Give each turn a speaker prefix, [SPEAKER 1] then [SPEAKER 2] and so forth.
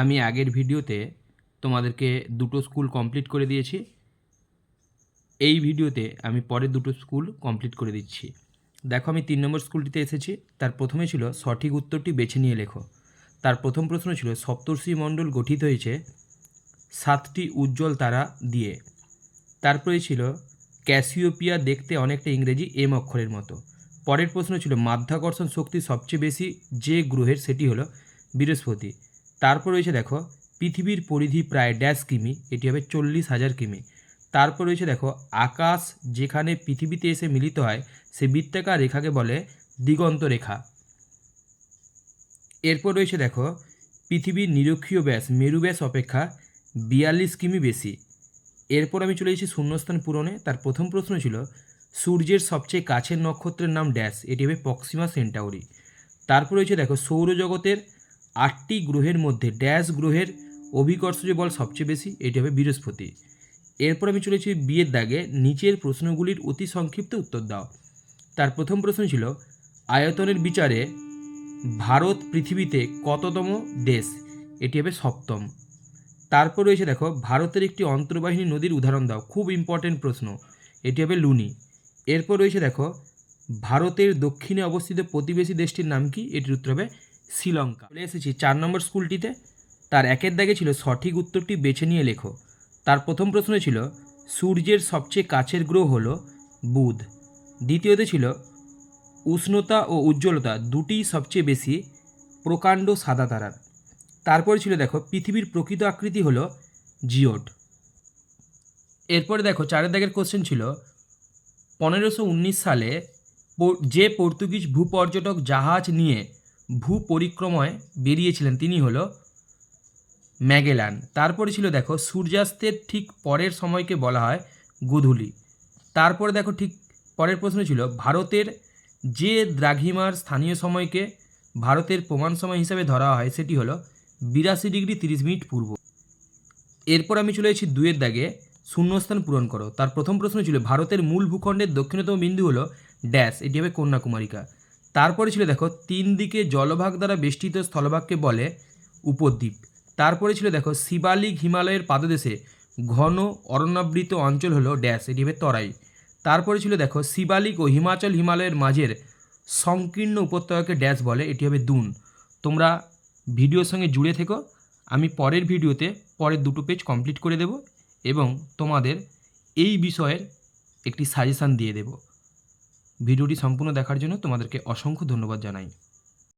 [SPEAKER 1] আমি আগের ভিডিওতে তোমাদেরকে দুটো স্কুল কমপ্লিট করে দিয়েছি। এই ভিডিওতে আমি পরের দুটো স্কুল কমপ্লিট করে দিচ্ছি। দেখো, আমি তিন নম্বর স্কুলটিতে এসেছি। তার প্রথমে ছিল সঠিক উত্তরটি বেছে নিয়ে লেখো। তার প্রথম প্রশ্ন ছিল, সপ্তর্ষি মণ্ডল গঠিত হয়েছে সাতটি উজ্জ্বল তারা দিয়ে। তারপরে ছিল, ক্যাসিওপিয়া দেখতে অনেকটা ইংরেজি এম অক্ষরের মতো। পরের প্রশ্ন ছিল, মাধ্যাকর্ষণ শক্তি সবচেয়ে বেশি যে গ্রহের সেটি হলো বৃহস্পতি। তারপর রয়েছে দেখো, পৃথিবীর পরিধি প্রায় ড্যাশ কিমি, এটি হবে চল্লিশ হাজার কিমি। তারপর রয়েছে দেখো, আকাশ যেখানে পৃথিবীতে এসে মিলিত হয়, সে বৃত্তাকার রেখাকে বলে দিগন্ত রেখা। এরপর রয়েছে দেখো, পৃথিবীর নিরক্ষীয় ব্যাস, মেরু ব্যাস অপেক্ষা বিয়াল্লিশ কিমি বেশি। এরপর আমি চলে এসেছি শূন্যস্থান পূরণে। তার প্রথম প্রশ্ন ছিল, সূর্যের সবচেয়ে কাছের নক্ষত্রের নাম ড্যাশ, এটি হবে পক্সিমা সেন্টাউরি। তারপর রয়েছে দেখো, সৌরজগতের আটটি গ্রহের মধ্যে ড্যাশ গ্রহের অভিকর্ষজ বল সবচেয়ে বেশি, এটি হবে বৃহস্পতি। এরপর আমি চলেছি বিয়ের দাগে, নিচের প্রশ্নগুলির অতি সংক্ষিপ্ত উত্তর দাও। তার প্রথম প্রশ্ন ছিল, আয়তনের বিচারে ভারত পৃথিবীতে কততম দেশ? এটি হবে সপ্তম। তারপর রয়েছে দেখো, ভারতের একটি অন্তর্বাহিনী নদীর উদাহরণ দাও, খুব ইম্পর্টেন্ট প্রশ্ন, এটি হবে লুনি। এরপর রয়েছে দেখো, ভারতের দক্ষিণে অবস্থিত প্রতিবেশী দেশটির নাম কি? এটির উত্তর হবে শ্রীলঙ্কা। চলে এসেছি চার নম্বর স্কুলটিতে। তার একের দাগে ছিল সঠিক উত্তরটি বেছে নিয়ে লেখো। তার প্রথম প্রশ্ন ছিল, সূর্যের সবচেয়ে কাছের গ্রহ হলো বুধ। দ্বিতীয়তে ছিল, উষ্ণতা ও উজ্জ্বলতা দুটিই সবচেয়ে বেশি প্রকাণ্ড সাদা তারার। তারপরে ছিল দেখো, পৃথিবীর প্রকৃত আকৃতি হলো জিওড এরপরে দেখো, চারের দাগের কোশ্চেন ছিল, পনেরোশো সালে যে পর্তুগিজ ভূপর্যটক জাহাজ নিয়ে ভূ পরিক্রমায় বেরিয়েছিলেন তিনি হলো ম্যাগেলান। তারপরে ছিল দেখো সূর্যাস্তের ঠিক পরের সময়কে বলা হয় গোধূলি। তারপরে দেখো ঠিক পরের প্রশ্ন ছিল, ভারতের যে দ্রাঘিমার স্থানীয় সময়কে ভারতের প্রমাণ সময় হিসাবে ধরা হয় সেটি হলো বিরাশি ডিগ্রি তিরিশ মিনিট পূর্ব। এরপর আমি চলে এসেছি দুয়ের দাগে, শূন্যস্থান পূরণ করো। তার প্রথম প্রশ্ন ছিল, ভারতের মূল ভূখণ্ডের দক্ষিণতম বিন্দু হলো ড্যাশ, এটি হবে কন্যাকুমারিকা। তারপরে ছিল দেখো, তিন দিকে জলভাগ দ্বারা বেষ্টিত স্থলভাগকে বলে উপদ্বীপ। তারপরে ছিল দেখো, শিবালিক হিমালয়ের পাদদেশে ঘন অরণ্যাবৃত অঞ্চল হলো ড্যাশ, এটি হবে তরাই। তারপরে ছিল দেখো, শিবালিক ও হিমাচল হিমালয়ের মাঝের সংকীর্ণ উপত্যকাকে ড্যাশ বলে, এটি হবে দুন। তোমরা ভিডিওর সঙ্গে জুড়ে থেকো, আমি পরের ভিডিওতে পরের দুটো পেজ কমপ্লিট করে দেব এবং তোমাদের এই বিষয়ের একটি সাজেশান দিয়ে দেব। ভিডিওটি সম্পূর্ণ দেখার জন্য তোমাদেরকে অসংখ্য ধন্যবাদ জানাই।